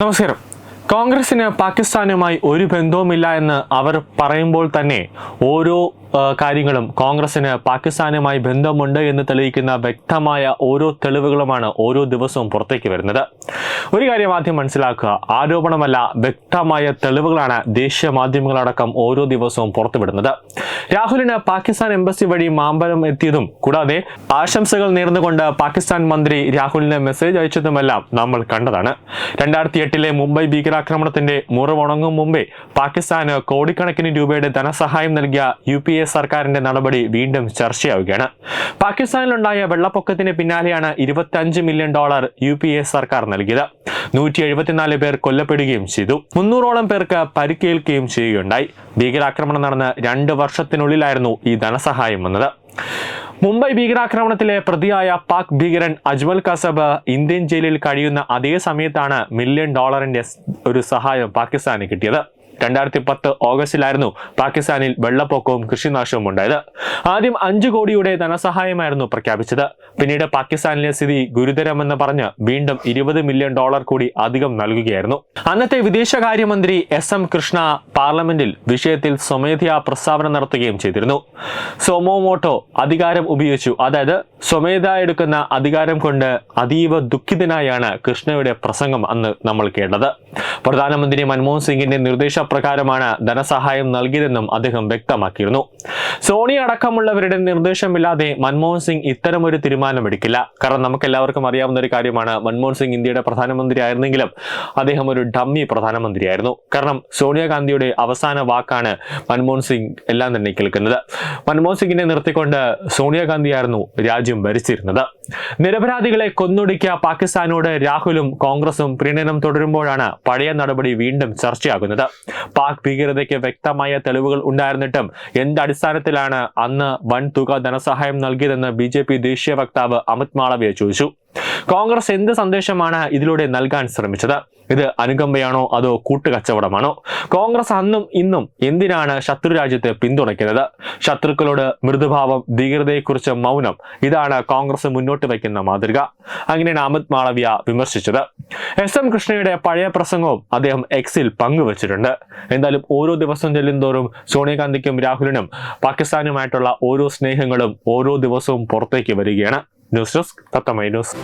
നമസ്കാരം കോൺഗ്രസിന് പാകിസ്ഥാനുമായി ഒരു ബന്ധവുമില്ല എന്ന് അവർ പറയുമ്പോൾ തന്നെ ഓരോ കാര്യങ്ങളും കോൺഗ്രസിന് പാകിസ്ഥാനുമായി ബന്ധമുണ്ട് എന്ന് തെളിയിക്കുന്ന വ്യക്തമായ ഓരോ തെളിവുകളുമാണ് ഓരോ ദിവസവും പുറത്തേക്ക് വരുന്നത്. ഒരു കാര്യം ആദ്യം മനസ്സിലാക്കുക. ആരോപണമല്ല വ്യക്തമായ തെളിവുകളാണ് ദേശീയ മാധ്യമങ്ങളടക്കം ഓരോ ദിവസവും പുറത്തുവിടുന്നത്. രാഹുലിന് പാകിസ്ഥാൻ എംബസി വഴി മാമ്പലം എത്തിയതും കൂടാതെ ആശംസകൾ നേർന്നുകൊണ്ട് പാകിസ്ഥാൻ മന്ത്രി രാഹുലിന് മെസ്സേജ് അയച്ചതുമെല്ലാം നമ്മൾ കണ്ടതാണ്. രണ്ടായിരത്തി എട്ടിലെ മുംബൈ ഭീകരാക്രമണത്തിന്റെ മുറിവുണങ്ങും മുമ്പേ പാകിസ്ഥാന് കോടിക്കണക്കിന് രൂപയുടെ ധനസഹായം നൽകിയ യു പി എ സർക്കാരിന്റെ നടപടി വീണ്ടും ചർച്ചയാവുകയാണ്. പാകിസ്ഥാനിലുണ്ടായ വെള്ളപ്പൊക്കത്തിന് പിന്നാലെയാണ് ഇരുപത്തിയഞ്ച് million dollar U P A സർക്കാർ നൽകിയത്. നൂറ്റി എഴുപത്തിനാല് പേർ കൊല്ലപ്പെടുകയും ചെയ്തു. മുന്നൂറോളം പേർക്ക് പരിക്കേൽക്കുകയും ചെയ്യുകയുണ്ടായി. ഭീകരാക്രമണം നടന്ന് രണ്ട് വർഷത്തിനുള്ളിലായിരുന്നു ഈ ധനസഹായം വന്നത്. മുംബൈ ഭീകരാക്രമണത്തിലെ പ്രതിയായ പാക് ഭീകരൻ അജ്മൽ കസബ് ഇന്ത്യൻ ജയിലിൽ കഴിയുന്ന അതേ സമയത്താണ് മില്യൺ ഡോളറിന്റെ ഒരു സഹായം പാകിസ്ഥാന് കിട്ടിയത്. രണ്ടായിരത്തി പത്ത് ഓഗസ്റ്റിലായിരുന്നു പാകിസ്ഥാനിൽ വെള്ളപ്പൊക്കവും കൃഷിനാശവും ഉണ്ടായത്. ആദ്യം അഞ്ചു കോടിയുടെ ധനസഹായമായിരുന്നു പ്രഖ്യാപിച്ചത്. പിന്നീട് പാകിസ്ഥാനിലെ സ്ഥിതി ഗുരുതരമെന്ന് പറഞ്ഞ് വീണ്ടും ഇരുപത് മില്യൺ ഡോളർ കൂടി അധികം നൽകുകയായിരുന്നു. അന്നത്തെ വിദേശകാര്യമന്ത്രി എസ് എം കൃഷ്ണ പാർലമെന്റിൽ വിഷയത്തിൽ സ്വമേധയാ പ്രസ്താവന നടത്തുകയും ചെയ്തിരുന്നു. സോമോമോട്ടോ അധികാരം ഉപയോഗിച്ചു. അതായത് സ്വമേധ എടുക്കുന്ന അധികാരം കൊണ്ട് അതീവ ദുഃഖിതനായാണ് കൃഷ്ണയുടെ പ്രസംഗം അന്ന് നമ്മൾ കേട്ടത്. പ്രധാനമന്ത്രി മൻമോഹൻ സിംഗിന്റെ നിർദ്ദേശപ്രകാരമാണ് ധനസഹായം നൽകിയതെന്നും അദ്ദേഹം വ്യക്തമാക്കിയിരുന്നു. സോണി അടക്കമുള്ളവരുടെ നിർദ്ദേശമില്ലാതെ മൻമോഹൻ സിംഗ് ഇത്തരം ഇത്തരമൊരു തീരുമാനമെടുക്കില്ല. കാരണം നമുക്ക് എല്ലാവർക്കും അറിയാവുന്ന ഒരു കാര്യമാണ് മൻമോഹൻ സിംഗ് ഇന്ത്യയുടെ പ്രധാനമന്ത്രി ആയിരുന്നെങ്കിലും അദ്ദേഹം ഒരു ഡമ്മി പ്രധാനമന്ത്രിയായിരുന്നു. കാരണം സോണിയാഗാന്ധിയുടെ അവസാന വാക്കാണ് മൻമോഹൻ സിംഗ് എല്ലാം തന്നെ കേൾക്കുന്നത്. മൻമോഹൻ സിംഗിനെ നിർത്തിക്കൊണ്ട് സോണിയാഗാന്ധിയായിരുന്നു രാജ്യം ഭരിച്ചിരുന്നത്. നിരപരാധികളെ കൊന്നൊടുക്കിയ പാകിസ്ഥാനോട് രാഹുലും കോൺഗ്രസും പ്രീണനം തുടരുമ്പോഴാണ് പഴയ നടപടി വീണ്ടും ചർച്ചയാകുന്നത്. പാക് ഭീകരതയ്ക്ക് വ്യക്തമായ തെളിവുകൾ ഉണ്ടായിരുന്നിട്ടും എന്ത് അടിസ്ഥാനത്തിലാണ് അന്ന് വൻ തുക ധനസഹായം നൽകിയതെന്ന് ബി ജെ പി ദേശീയ വക്താവ് അമിത് മാളവ്യ ചോദിച്ചു. കോൺഗ്രസ് എന്ത് സന്ദേശമാണ് ഇതിലൂടെ നൽകാൻ ശ്രമിച്ചത്? ഇത് അനുകമ്പയാണോ അതോ കൂട്ടുകച്ചവടമാണോ? കോൺഗ്രസ് അന്നും ഇന്നും എന്തിനാണ് ശത്രു രാജ്യത്തെ പിന്തുണയ്ക്കുന്നത്? ശത്രുക്കളോട് മൃദുഭാവം ധീരതയെക്കുറിച്ച് മൗനം ഇതാണ് കോൺഗ്രസ് മുന്നോട്ട് വയ്ക്കുന്ന മാതൃക. അങ്ങനെയാണ് അമിത് മാളവ്യ വിമർശിച്ചത്. എസ് എം കൃഷ്ണയുടെ പഴയ പ്രസംഗവും അദ്ദേഹം എക്സിൽ പങ്കുവച്ചിട്ടുണ്ട്. എന്തായാലും ഓരോ ദിവസം ചെല്ലുന്തോറും സോണിയാഗാന്ധിക്കും രാഹുലിനും പാകിസ്ഥാനുമായിട്ടുള്ള ഓരോ സ്നേഹങ്ങളും ഓരോ ദിവസവും പുറത്തേക്ക് വരികയാണ്. Los dos, Tata Mairos.